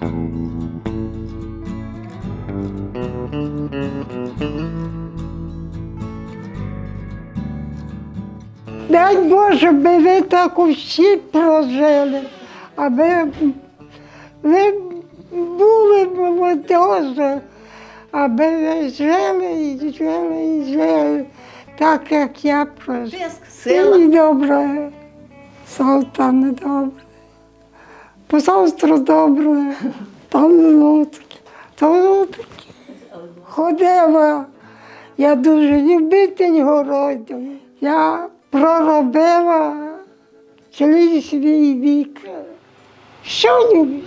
Дай Боже, би ви так усі прожили, аби ви були молодежі, аби ви жили і жили і жили, так як я прожив. Сила. І добре, солтан добре. Позавтра добре, там лодки, там лодки. Ходила. Я дуже любитель городу. Я проробила цілий свій вік. Що люблю?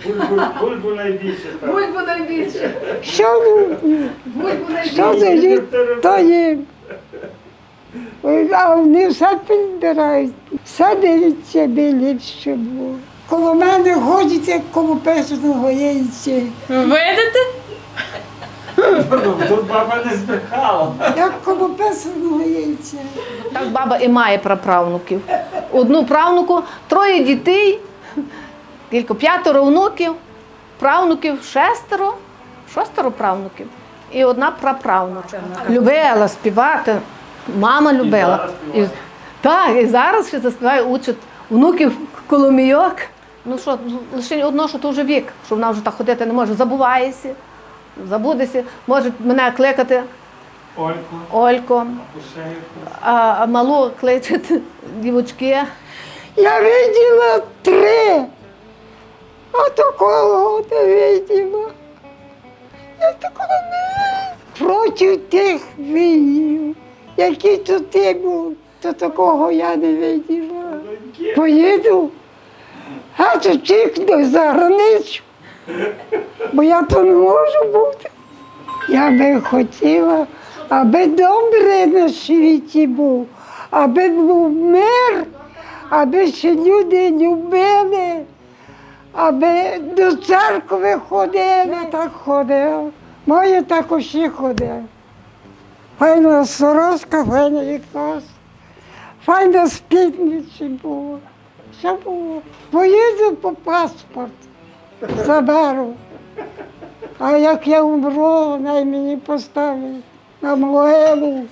Бульбу, найбільше. Бульбу найбільше. Що люблю? Бульбу Що дають, то. Ой, А вони все підбирають. Все дивіться, би ліпше було. Коло мене ходять, як коло песаного яйця. Видите? Тут баба не збрехала. Як коло песаного яйця. Так баба і має праправнуків. Одну правнуку, троє дітей, тільки п'ятеро внуків, правнуків шестеро, шостеро правнуків. І одна праправнучка. Любила співати. Мама любила. зараз співає? так, і зараз ще заспіває, учить внуків коломійок. Ну що, лише одно, що то вже вік, що вона вже так ходити не може. Забувається, забудеться, може мене кликати Ольку, Олько. А, а малу кличуть дівочки. Я виділа три, а такого не виділа. Я такого не. Проти тих винів, які тут ти був, то такого я не виділа. Поїду, а то тікну за границю, бо я то не можу бути. Я би хотіла, аби добре на світі був, аби був мир, аби ще люди любили, аби до церкви ходили, так ходив. Моє так усі ходили. Файна сорочка, файна якась, файна спідниці було. Поїду по паспорт, заберу. А як я умру, най мені поставить на могилу